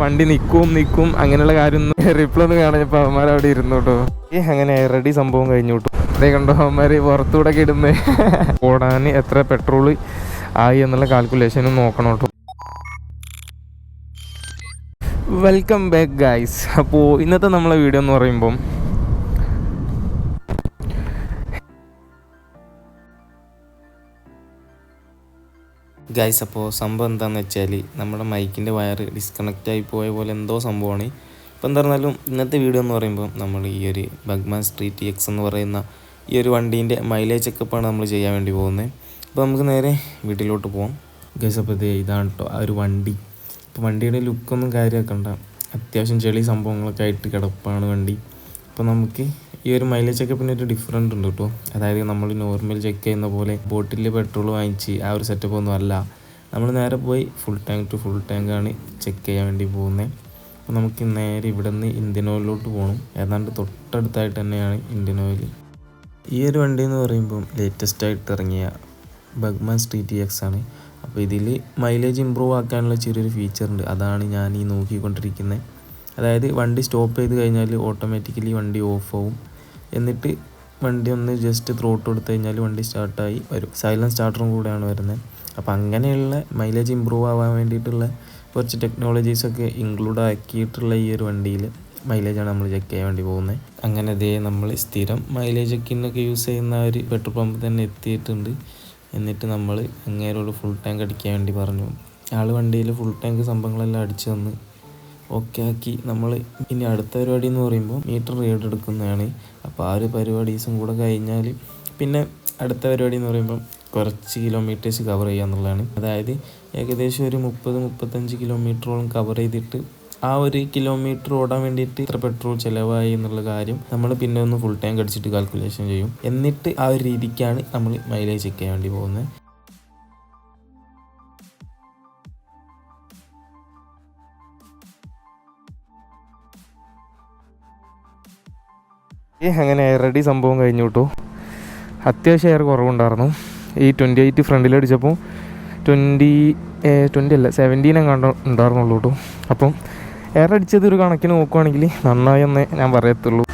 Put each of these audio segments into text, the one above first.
വണ്ടി നിൽക്കും നിൽക്കും അങ്ങനെയുള്ള കാര്യമൊന്നും റിപ്ലൈ ഒന്നും കാണാഞ്ഞപ്പോൾ അവന്മാർ അവിടെ ഇരുന്നു കേട്ടോ അങ്ങനെ റെഡി സംഭവം കഴിഞ്ഞു കേട്ടോ അതേ കണ്ടോ അവന്മാർ പുറത്തൂടെ ഇടുന്നേ ഓടാൻ എത്ര പെട്രോൾ ആയി എന്നുള്ള കാൽക്കുലേഷനും നോക്കണം കേട്ടോ വെൽക്കം ബാക്ക് ഗായ്സ് അപ്പോൾ ഇന്നത്തെ നമ്മളെ വീഡിയോ എന്ന് പറയുമ്പം ഗൈസ് അപ്പോൾ സംഭവം എന്താണെന്ന് വെച്ചാൽ നമ്മുടെ മൈക്കിന്റെ വയർ ഡിസ്കണക്റ്റ് ആയി പോയ പോലെ എന്തോ സംഭവമാണ്. ഇപ്പോൾ എന്താ പറഞ്ഞാലും ഇന്നത്തെ വീഡിയോ എന്ന് പറയുമ്പോൾ നമ്മൾ ഈ ഒരു ബഗ്മാൻ സ്ട്രീറ്റ് എക്സ് എന്ന് പറയുന്ന ഈ ഒരു വണ്ടീന്റെ മൈലേജ് ചെക്കപ്പാണ് നമ്മൾ ചെയ്യാൻ വേണ്ടി പോകുന്നത്. അപ്പോൾ നമുക്ക് നേരെ വീട്ടിലോട്ട് പോകാം ഗൈസ് അപ്പോൾ ഇത് ഇതാണ് കേട്ടോ ആ ഒരു വണ്ടി. ഇപ്പോൾ വണ്ടിയുടെ ലുക്കൊന്നും കാര്യമാക്കണ്ട. അത്യാവശ്യം ചെളി സംഭവങ്ങളൊക്കെ ആയിട്ട് കിടപ്പാണ് വണ്ടി. അപ്പോൾ നമുക്ക് ഈ ഒരു മൈലേജ് ചെക്കപ്പിന് ഒരു ഡിഫറന്റ് ഉണ്ട് കേട്ടോ അതായത് നമ്മൾ നോർമൽ ചെക്ക് ചെയ്യുന്ന പോലെ ബോട്ടിൽ പെട്രോൾ വാങ്ങിച്ച് ആ ഒരു സെറ്റപ്പ് ഒന്നും അല്ല. നമ്മൾ നേരെ പോയി full tank to full tank ആണ് ചെക്ക് ചെയ്യാൻ വേണ്ടി പോകുന്നത് അപ്പോൾ നമുക്ക് നേരെ ഇവിടെ നിന്ന് ഇന്ത്യൻ ഓയിലിലോട്ട് പോകണം ഏതാണ്ട് തൊട്ടടുത്തായിട്ട് തന്നെയാണ് ഇന്ത്യൻ ഓയിൽ ഈ ഒരു വണ്ടി എന്ന് പറയുമ്പം ലേറ്റസ്റ്റ് ആയിട്ട് ഇറങ്ങിയ ബഗ്മാൻ സ്ട്രീറ്റ് എക്സ് ആണ്. അപ്പോൾ ഇതിൽ മൈലേജ് ഇമ്പ്രൂവ് ആക്കാനുള്ള ചെറിയൊരു ഫീച്ചർ ഉണ്ട്. അതാണ് ഞാൻ ഈ നോക്കിക്കൊണ്ടിരിക്കുന്നത് അതായത് വണ്ടി സ്റ്റോപ്പ് ചെയ്ത് കഴിഞ്ഞാൽ ഓട്ടോമാറ്റിക്കലി വണ്ടി ഓഫ് ആവും. എന്നിട്ട് വണ്ടി ഒന്ന് ജസ്റ്റ് ത്രോട്ട് കൊടുത്തു കഴിഞ്ഞാൽ വണ്ടി സ്റ്റാർട്ടായി വരും. സൈലൻസ് സ്റ്റാർട്ടറും കൂടെയാണ് വരുന്നത് അപ്പോൾ അങ്ങനെയുള്ള മൈലേജ് ഇമ്പ്രൂവ് ആവാൻ വേണ്ടിയിട്ടുള്ള കുറച്ച് ടെക്നോളജീസൊക്കെ ഇൻക്ലൂഡ് ആക്കിയിട്ടുള്ള ഈ ഒരു വണ്ടിയിൽ മൈലേജാണ് നമ്മൾ ചെക്ക് ചെയ്യാൻ വേണ്ടി പോകുന്നത് അങ്ങനെ ദേ നമ്മൾ സ്ഥിരം മൈലേജ് ചെക്കിനൊക്കെ യൂസ് ചെയ്യുന്ന ഒരു പെട്രോൾ പമ്പ് തന്നെ എത്തിയിട്ടുണ്ട്. എന്നിട്ട് നമ്മൾ അങ്ങേരോട് ഫുൾ ടാങ്ക് അടിക്കാൻ വേണ്ടി പറഞ്ഞു. ആൾ വണ്ടിയിൽ ഫുൾ ടാങ്ക് സംഭവങ്ങളെല്ലാം അടിച്ചു തന്ന്. ഓക്കെ ആക്കി നമ്മൾ ഇനി അടുത്ത പരിപാടി എന്ന് പറയുമ്പോൾ മീറ്റർ റീഡ് എടുക്കുന്നതാണ്. അപ്പോൾ ആ ഒരു പരിപാടീസും കൂടെ കഴിഞ്ഞാൽ പിന്നെ അടുത്ത പരിപാടി എന്ന് പറയുമ്പോൾ കുറച്ച് കിലോമീറ്റേഴ്സ് കവർ ചെയ്യുക എന്നുള്ളതാണ്. അതായത് ഏകദേശം ഒരു മുപ്പത് മുപ്പത്തഞ്ച് കിലോമീറ്ററോളം കവർ ചെയ്തിട്ട് ആ ഒരു കിലോമീറ്റർ ഓടാൻ വേണ്ടിയിട്ട് ഇത്ര പെട്രോൾ ചിലവായി എന്നുള്ള കാര്യം നമ്മൾ പിന്നെ ഒന്ന് ഫുൾ ടാങ്ക് അടിച്ചിട്ട് കാൽക്കുലേഷൻ ചെയ്യും. എന്നിട്ട് ആ ഒരു രീതിക്കാണ് നമ്മൾ മൈലേജ് ചെക്ക് ചെയ്യാൻ വേണ്ടി പോകുന്നത് അങ്ങനെ റെഡി സംഭവം കഴിഞ്ഞു കേട്ടോ അത്യാവശ്യം എയർ കുറവുണ്ടായിരുന്നു. ഈ ട്വന്റി എയ്റ്റ് ഫ്രണ്ടിലടിച്ചപ്പോൾ ട്വന്റി ട്വന്റി അല്ല സെവന്റീൻ എങ്ങാണ്ട് ഉണ്ടായിരുന്നുള്ളൂ കേട്ടോ അപ്പം എയർ അടിച്ചത് ഒരു കണക്കിന് നോക്കുവാണെങ്കിൽ നന്നായി എന്നേ ഞാൻ പറയത്തുള്ളൂ.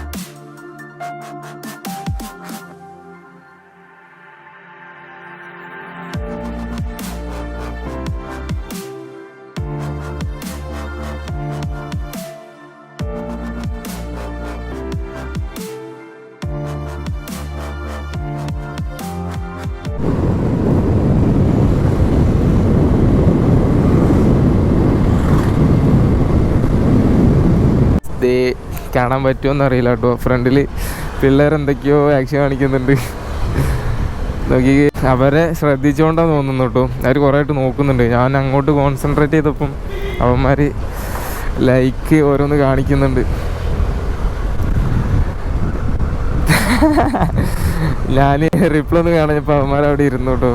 കാണാൻ പറ്റുമോ അറിയില്ല കേട്ടോ. ഫ്രണ്ടിൽ പിള്ളേർ എന്തൊക്കെയോ ആക്ഷൻ കാണിക്കുന്നുണ്ട്. നോക്കി. അവരെ ശ്രദ്ധിച്ചുകൊണ്ടാണ് തോന്നുന്നു കേട്ടോ. അവർ കുറേ ആയിട്ട് നോക്കുന്നുണ്ട്. ഞാൻ അങ്ങോട്ട് കോൺസെൻട്രേറ്റ് ചെയ്തപ്പം അവന്മാർ ലൈക്ക് ഓരോന്ന് കാണിക്കുന്നുണ്ട്. ഞാൻ റിപ്ലൈ ഒന്ന് കാണിച്ചപ്പോൾ അവന്മാർ അവിടെ ഇരുന്നു കേട്ടോ.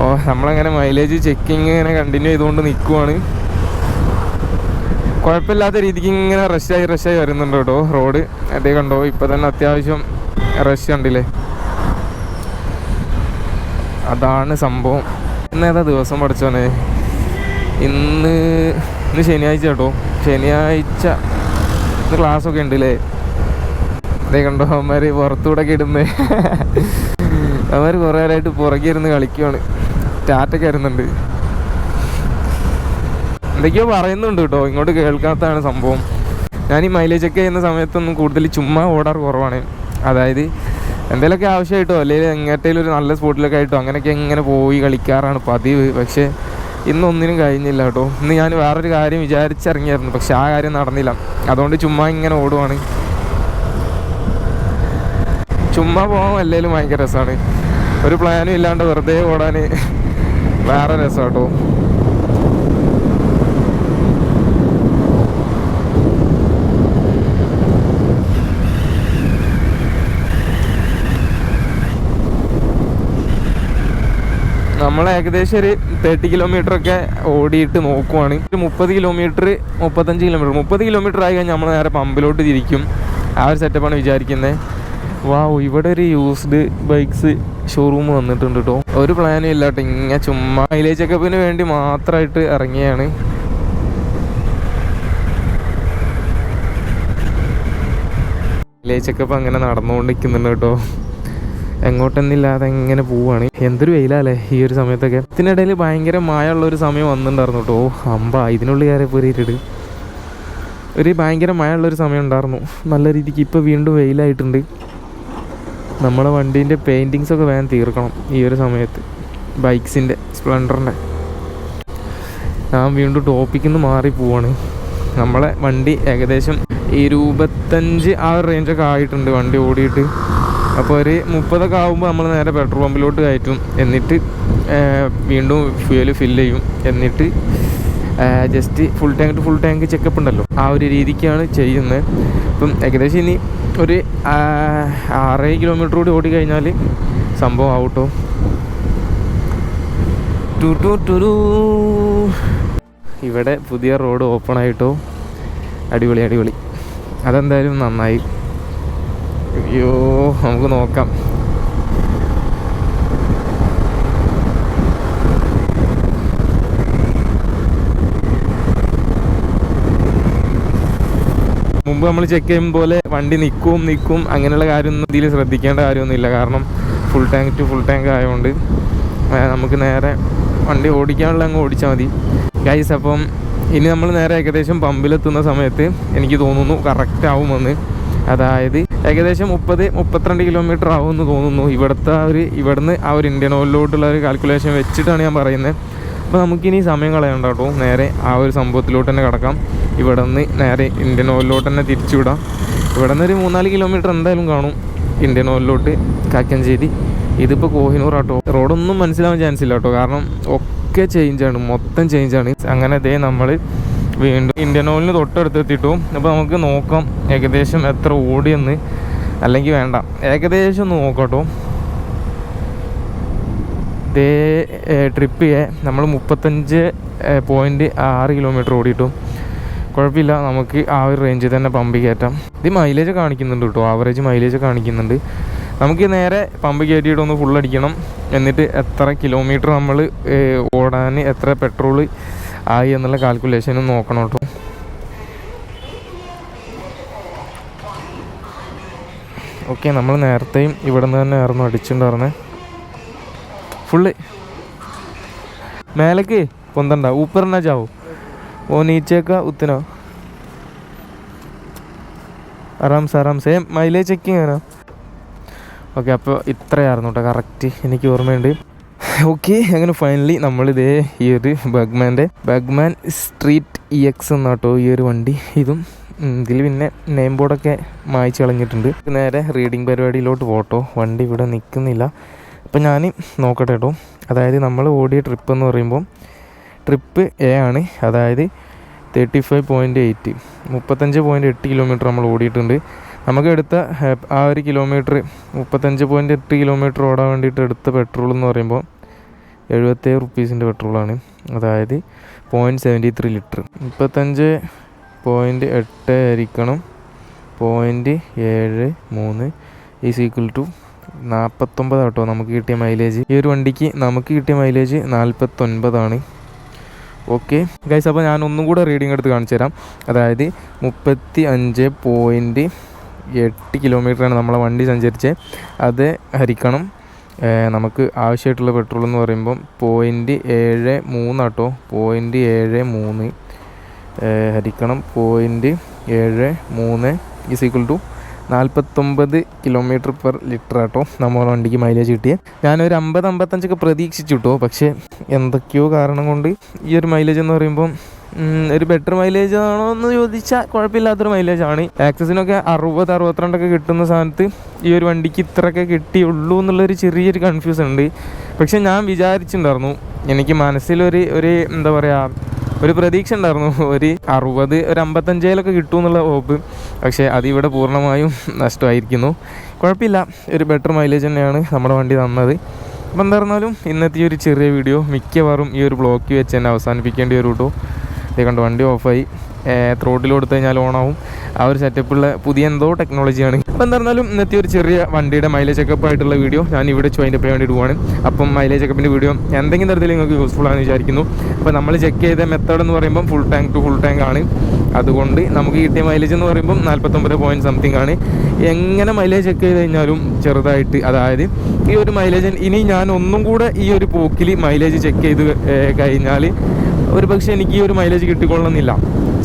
ഓ നമ്മളങ്ങനെ മൈലേജ് ചെക്കിങ് ഇങ്ങനെ കണ്ടിന്യൂ ചെയ്തുകൊണ്ട് നിൽക്കുവാണ് കുഴപ്പമില്ലാത്ത രീതിക്ക് ഇങ്ങനെ റഷായി റഷായി വരുന്നുണ്ട് കേട്ടോ റോഡ് അതേ കണ്ടോ ഇപ്പം തന്നെ അത്യാവശ്യം റഷ് ഉണ്ടല്ലേ അതാണ് സംഭവം. ഇന്ന് ഏതാ ദിവസം പഠിച്ചോനെ ഇന്ന് ഇന്ന് ശനിയാഴ്ച കേട്ടോ. ശനിയാഴ്ച ഇന്ന് ക്ലാസ്സൊക്കെ ഉണ്ടല്ലേ? അതേ കണ്ടോ അവന്മാർ പുറത്തൂടെ ഒക്കെ ഇടുന്നേ. അവന്മാർ കുറേ നേരമായിട്ട് പുറകെ ഇരുന്ന് കളിക്കുവാണ്. ടാറ്റൊക്കെ വരുന്നുണ്ട്. എന്തൊക്കെയോ പറയുന്നുണ്ട് കേട്ടോ. ഇങ്ങോട്ട് കേൾക്കാത്തതാണ് സംഭവം. ഞാൻ ഈ മൈലേജ് ഒക്കെ ചെയ്യുന്ന സമയത്തൊന്നും കൂടുതൽ ചുമ്മാ ഓടാറ് കുറവാണ്. അതായത് എന്തെങ്കിലുമൊക്കെ ആവശ്യമായിട്ടോ അല്ലെങ്കിൽ എങ്ങോട്ടേലും ഒരു നല്ല സ്പോട്ടിലൊക്കെ ആയിട്ടോ അങ്ങനെയൊക്കെ ഇങ്ങനെ പോയി കളിക്കാറാണ് പതിവ്. പക്ഷേ ഇന്നൊന്നിനും കഴിഞ്ഞില്ല കേട്ടോ. ഇന്ന് ഞാൻ വേറൊരു കാര്യം വിചാരിച്ചിറങ്ങിയായിരുന്നു. പക്ഷെ ആ കാര്യം നടന്നില്ല. അതുകൊണ്ട് ചുമ്മാ ഇങ്ങനെ ഓടുവാണ്. ചുമ്മാ പോകാൻ അല്ലെങ്കിലും ഭയങ്കര രസമാണ്. ഒരു പ്ലാനും ഇല്ലാണ്ട് വെറുതെ ഓടാൻ വേറെ രസം കേട്ടോ നമ്മൾ ഏകദേശം ഒരു തേർട്ടി കിലോമീറ്റർ ഒക്കെ ഓടിയിട്ട് നോക്കുവാണ്. ഒരു മുപ്പത് കിലോമീറ്റർ മുപ്പത്തഞ്ച് കിലോമീറ്റർ മുപ്പത് കിലോമീറ്റർ ആയി കഴിഞ്ഞാൽ നമ്മൾ നേരെ പമ്പിലോട്ട് തിരിക്കും. ആ ഒരു സെറ്റപ്പാണ് വിചാരിക്കുന്നത് വാ ഇവിടെ ഒരു യൂസ്ഡ് ബൈക്സ് ഷോറൂം വന്നിട്ടുണ്ട് കേട്ടോ ഒരു പ്ലാനും ഇല്ല കേട്ടോ ഇങ്ങനെ ചുമ്മാ മൈലേജ് ചെക്കപ്പിന് വേണ്ടി മാത്രമായിട്ട് ഇറങ്ങിയാണ്. മൈലേജ് ചെക്കപ്പ് അങ്ങനെ നടന്നുകൊണ്ടിരിക്കുന്നുണ്ട് കേട്ടോ എങ്ങോട്ടെന്നില്ലാതെ എങ്ങനെ പോവാണ്. എന്തൊരു വെയിലല്ലേ ഈ ഒരു സമയത്തൊക്കെ. ഇതിനിടയിൽ ഭയങ്കര മഴയുള്ള ഒരു സമയം വന്നിട്ടുണ്ടായിരുന്നു കേട്ടോ. അമ്പ ഇതിനുള്ളിൽ കയറി പോരിട്ട് ഒരു ഭയങ്കര മഴയുള്ളൊരു സമയം ഉണ്ടായിരുന്നു. നല്ല രീതിക്ക് ഇപ്പോൾ വീണ്ടും വെയിലായിട്ടുണ്ട്. നമ്മളെ വണ്ടീന്റെ പെയിന്റിങ്സ് ഒക്കെ വേഗം തീർക്കണം ഈ ഒരു സമയത്ത്. ബൈക്സിന്റെ സ്പ്ലെൻഡറിന്റെ ഞാൻ വീണ്ടും ടോപ്പിക്കിൽ നിന്ന് മാറി പോവാണ്. നമ്മളെ വണ്ടി ഏകദേശം ഇരുപത്തഞ്ച് ആ റേഞ്ചൊക്കെ ആയിട്ടുണ്ട് വണ്ടി ഓടിയിട്ട്. അപ്പോൾ ഒരു മുപ്പതൊക്കെ ആകുമ്പോൾ നമ്മൾ നേരെ പെട്രോൾ പമ്പിലോട്ട് കയറ്റും. എന്നിട്ട് വീണ്ടും ഫ്യൂൽ ഫില്ല് ചെയ്യും. എന്നിട്ട് just full tank to full tank checkup ഉണ്ടല്ലോ. ആ ഒരു രീതിക്കാണ് ചെയ്യുന്നത്. അപ്പം ഏകദേശം ഇനി ഒരു ആറ് കിലോമീറ്റർ കൂടി ഓടി കഴിഞ്ഞാൽ സംഭവം ആവട്ടോ. ടു ടു ടു ഇവിടെ പുതിയ റോഡ് ഓപ്പൺ ആയിട്ടോ. അടിപൊളി അടിപൊളി. അതെന്തായാലും നന്നായി. അയ്യോ നമുക്ക് നോക്കാം. മുമ്പ് നമ്മൾ ചെക്ക് ചെയ്യും പോലെ വണ്ടി നിൽക്കും നിൽക്കും. അങ്ങനെയുള്ള കാര്യമൊന്നും ഇതിൽ ശ്രദ്ധിക്കേണ്ട കാര്യമൊന്നുമില്ല. കാരണം full tank to full tank ആയതുകൊണ്ട്. നമുക്ക് നേരെ വണ്ടി ഓടിക്കാനുള്ള അങ്ങ് ഓടിച്ചാൽ മതി. ഗൈസ് അപ്പം ഇനി നമ്മൾ നേരെ ഏകദേശം പമ്പിലെത്തുന്ന സമയത്ത് എനിക്ക് തോന്നുന്നു കറക്റ്റ് ആവുമെന്ന്. അതായത് ഏകദേശം മുപ്പത് മുപ്പത്തിരണ്ട് കിലോമീറ്റർ ആവുമെന്ന് തോന്നുന്നു. ഇവിടുത്തെ ആ ഒരു ഇവിടുന്ന് ആ ഒരു ഇന്ത്യൻ ഓയിലോട്ടുള്ള ഒരു കാൽക്കുലേഷൻ വെച്ചിട്ടാണ് ഞാൻ പറയുന്നത് അപ്പോൾ നമുക്കിനി സമയം കളയണ്ട കേട്ടോ. നേരെ ആ ഒരു സംഭവത്തിലോട്ട് തന്നെ കിടക്കാം. ഇവിടെ നിന്ന് നേരെ ഇന്ത്യൻ ഓയിലോട്ട് തന്നെ തിരിച്ചുവിടാം. ഇവിടെ നിന്ന് ഒരു മൂന്നാൽ കിലോമീറ്റർ എന്തായാലും കാണും ഇന്ത്യൻ ഓയിലോട്ട് കാക്കഞ്ചേരി. ഇതിപ്പോൾ കോഹിനൂർ ആട്ടോ റോഡൊന്നും മനസ്സിലാവാൻ ചാൻസ് ഇല്ല കേട്ടോ. കാരണം ഒക്കെ ചേഞ്ചാണ് മൊത്തം ചേഞ്ചാണ് അങ്ങനെ ദേ നമ്മൾ വീണ്ടും ഇന്ത്യൻ ഓയിലിന് തൊട്ടടുത്ത് എത്തിയിട്ടു അപ്പോൾ നമുക്ക് നോക്കാം. ഏകദേശം എത്ര ഓടിയെന്ന്. അല്ലെങ്കിൽ വേണ്ട. ഏകദേശം ഒന്ന് നോക്കാം കേട്ടോ ഇതേ ട്രിപ്പ് നമ്മൾ മുപ്പത്തഞ്ച് പോയിന്റ് ആറ് കിലോമീറ്റർ ഓടിയിട്ടും. കുഴപ്പമില്ല നമുക്ക് ആ ഒരു റേഞ്ചിൽ തന്നെ പമ്പ് കയറ്റാം. ഇത് മൈലേജ് കാണിക്കുന്നുണ്ട് കേട്ടോ ആവറേജ് മൈലേജ് കാണിക്കുന്നുണ്ട്. നമുക്ക് നേരെ പമ്പ് കയറ്റിയിട്ടൊന്ന് ഫുൾ അടിക്കണം. എന്നിട്ട് എത്ര കിലോമീറ്റർ നമ്മൾ ഓടാൻ എത്ര പെട്രോൾ ആയി എന്നുള്ള കാൽക്കുലേഷനും നോക്കണം കേട്ടോ. ഓക്കെ നമ്മൾ നേരത്തെയും ഇവിടെ നിന്ന് തന്നെ ആയിരുന്നു അടിച്ചിട്ടുണ്ടായിരുന്നത് ഫുള്ള്. മേലേക്ക് പൊന്തണ്ട ഊപ്പറിനാ ചാവും. ഓ നീച്ചേക്ക ഉത്തിനോ? ആറാംസ് ആറാം ഏ മൈലേജ് ചെക്ക് ചെയ്യാനോ ഓക്കെ അപ്പോൾ ഇത്രയായിരുന്നു കേട്ടോ കറക്റ്റ് എനിക്ക് ഓർമ്മയുണ്ട്. ഓക്കെ അങ്ങനെ ഫൈനലി നമ്മളിതേ ഈ ഒരു ബഗ്മാന്റെ ബഗ്മാൻ സ്ട്രീറ്റ് ഇ എക്സ് എന്നാട്ടോ ഈ ഒരു വണ്ടി. ഇതും ഇതിൽ പിന്നെ നെയിം ബോർഡൊക്കെ മായ്ച്ച് കളഞ്ഞിട്ടുണ്ട്. നേരെ റീഡിങ് പരിപാടിയിലോട്ട് പോട്ടോ. വണ്ടി ഇവിടെ നിൽക്കുന്നില്ല അപ്പം ഞാൻ നോക്കട്ടെ കേട്ടോ അതായത് നമ്മൾ ഓടിയ ട്രിപ്പ് എന്ന് പറയുമ്പോൾ ട്രിപ്പ് എ ആണ്. അതായത് തേർട്ടി ഫൈവ് പോയിന്റ് എയ്റ്റ് മുപ്പത്തഞ്ച് പോയിന്റ് എട്ട് കിലോമീറ്റർ നമ്മൾ ഓടിയിട്ടുണ്ട്. നമുക്ക് എടുത്ത ആ ഒരു കിലോമീറ്റർ മുപ്പത്തഞ്ച് പോയിന്റ് എട്ട് കിലോമീറ്റർ ഓടാൻ വേണ്ടിയിട്ട് എടുത്ത പെട്രോൾ എന്ന് പറയുമ്പോൾ എഴുപത്തേഴ് റുപ്പീസിന്റെ പെട്രോളാണ് അതായത് പോയിന്റ് സെവന്റി ത്രീ ലിറ്റർ. മുപ്പത്തഞ്ച് പോയിന്റ് എട്ട് ആയിരിക്കണം പോയിന്റ് ഏഴ് മൂന്ന് ഈസ് ഈക്വൽ ടു നാൽപ്പത്തൊമ്പത് കേട്ടോ നമുക്ക് കിട്ടിയ മൈലേജ് ഈ ഒരു വണ്ടിക്ക് നമുക്ക് കിട്ടിയ മൈലേജ് നാൽപ്പത്തൊൻപതാണ് ഓക്കെ ഗൈസ് അപ്പോൾ ഞാൻ ഒന്നും കൂടെ റീഡിംഗ് എടുത്ത് കാണിച്ചു തരാം. അതായത് മുപ്പത്തി അഞ്ച് പോയിന്റ് എട്ട് കിലോമീറ്ററാണ് നമ്മളെ വണ്ടി സഞ്ചരിച്ചത് അത് ഹരിക്കണം. നമുക്ക് ആവശ്യമായിട്ടുള്ള പെട്രോൾ എന്ന് പറയുമ്പം പോയിന്റ് ഏഴ് മൂന്നാട്ടോ പോയിന്റ് ഏഴ് മൂന്ന്. ഹരിക്കണം. പോയിന്റ് ഏഴ് മൂന്ന് ഈസ് ഈക്വൽ ടു നാൽപ്പത്തൊമ്പത് കിലോമീറ്റർ പെർ ലിറ്റർ ആട്ടോ നമ്മുടെ വണ്ടിക്ക് മൈലേജ് കിട്ടിയത് ഞാനൊരു അമ്പത് അമ്പത്തഞ്ചൊക്കെ പ്രതീക്ഷിച്ചു കേട്ടോ പക്ഷേ എന്തൊക്കെയോ കാരണം കൊണ്ട് ഈ ഒരു മൈലേജ് എന്ന് പറയുമ്പം ഒരു ബെറ്റർ മൈലേജ് ആണോ എന്ന് ചോദിച്ചാൽ കുഴപ്പമില്ലാത്തൊരു മൈലേജ് ആണ്. ആക്സസിനൊക്കെ അറുപത് അറുപത്തിരണ്ടൊക്കെ കിട്ടുന്ന സ്ഥാനത്ത് ഈ ഒരു വണ്ടിക്ക് ഇത്രയൊക്കെ കിട്ടിയുള്ളൂ എന്നുള്ളൊരു ചെറിയൊരു കൺഫ്യൂഷൻ ഉണ്ട്. പക്ഷേ ഞാൻ വിചാരിച്ചിട്ടുണ്ടായിരുന്നു എനിക്ക് മനസ്സിലൊരു ഒരു എന്താ പറയുക ഒരു പ്രതീക്ഷ ഉണ്ടായിരുന്നു. ഒരു അറുപത് ഒരു അമ്പത്തഞ്ചേലൊക്കെ കിട്ടും എന്നുള്ള ഹോപ്പ് പക്ഷേ അതിവിടെ പൂർണമായും നഷ്ടമായിരിക്കുന്നു. കുഴപ്പമില്ല. ഒരു ബെറ്റർ മൈലേജ് തന്നെയാണ് നമ്മുടെ വണ്ടി തന്നത്. അപ്പം എന്തായിരുന്നാലും ഇന്നത്തെ ഒരു ചെറിയ വീഡിയോ മിക്കവാറും ഈ ഒരു ബ്ലോക്ക് വെച്ച് തന്നെ അവസാനിപ്പിക്കേണ്ടി വരും കേട്ടോ ഇതേ കണ്ട് വണ്ടി ഓഫായി. ത്രോട്ടിൽ കൊടുത്തു കഴിഞ്ഞാൽ ഓണാവും. ആ ഒരു സെറ്റപ്പുള്ള പുതിയ എന്തോ ടെക്നോളജിയാണ് അപ്പോൾ എന്താ പറഞ്ഞാലും ഇന്നത്തെ ഒരു ചെറിയ വണ്ടിയുടെ മൈലേജ് ചെക്കപ്പ് ആയിട്ടുള്ള വീഡിയോ ഞാൻ ഇവിടെ വെച്ച് അതിന്റെ വേണ്ടി ഇടുവാണ്. അപ്പം മൈലേജ് ചെക്കപ്പിന്റെ വീഡിയോ എന്തെങ്കിലും തരത്തിൽ നിങ്ങൾക്ക് യൂസ്ഫുൾ ആണെന്ന് വിചാരിക്കുന്നു. അപ്പോൾ നമ്മൾ ചെക്ക് ചെയ്ത മെത്തേഡ് എന്ന് പറയുമ്പോൾ full tank to full tank ആണ്. അതുകൊണ്ട് നമുക്ക് കിട്ടിയ മൈലേജ് എന്ന് പറയുമ്പോൾ നാൽപ്പത്തൊമ്പത് പോയിന്റ് സംതിങ് ആണ്. എങ്ങനെ മൈലേജ് ചെക്ക് ചെയ്ത് കഴിഞ്ഞാലും ചെറുതായിട്ട് അതായത് ഈ ഒരു മൈലേജ് ഇനി ഞാൻ ഒന്നും കൂടെ ഈ ഒരു പോക്കിൽ മൈലേജ് ചെക്ക് ചെയ്ത് കഴിഞ്ഞാൽ ഒരു പക്ഷേ എനിക്ക് ഈ ഒരു മൈലേജ് കിട്ടിക്കൊള്ളുന്നില്ല.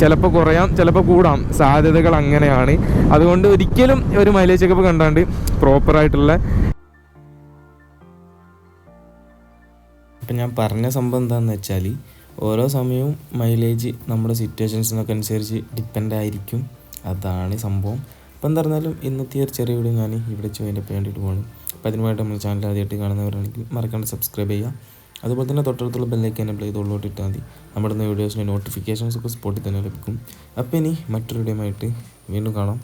ചിലപ്പോൾ കുറയാം ചിലപ്പോൾ കൂടാം. സാധ്യതകൾ അങ്ങനെയാണ്. അതുകൊണ്ട് ഒരിക്കലും ഒരു മൈലേജ് ചെക്കപ്പ് കണ്ടാണ്ട് പ്രോപ്പറായിട്ടുള്ള ഇപ്പം ഞാൻ പറഞ്ഞ സംഭവം എന്താണെന്ന് വെച്ചാൽ ഓരോ സമയവും മൈലേജ് നമ്മുടെ സിറ്റുവേഷൻസിനൊക്കെ അനുസരിച്ച് ഡിപ്പെൻഡ് ആയിരിക്കും. അതാണ് സംഭവം. അപ്പം എന്താ പറഞ്ഞാലും ഇന്നത്തെ ഒരു ചെറിയ വീഡിയോ ഞാൻ ഇവിടെ ചോദിന്റെ വേണ്ടിയിട്ട് പോകണം അപ്പോൾ അതിനുമായിട്ട് നമ്മൾ ചാനൽ ആദ്യമായിട്ട് കാണുന്നവരാണെങ്കിൽ മറക്കാണ്ട് സബ്സ്ക്രൈബ് ചെയ്യുക. അതുപോലെ തന്നെ തൊട്ടടുത്തുള്ള ബെല്ലേക്ക് എനബിൾ ചെയ്ത് ഉള്ളോട്ട് ഇട്ടാൽ മതി. നമ്മുടെ വീഡിയോസിന്റെ നോട്ടിഫിക്കേഷൻസ് ഒക്കെ സ്പോട്ടിൽ തന്നെ ലഭിക്കും. അപ്പോൾ ഇനി മറ്റൊരു വീഡിയോ വീണ്ടും കാണാം.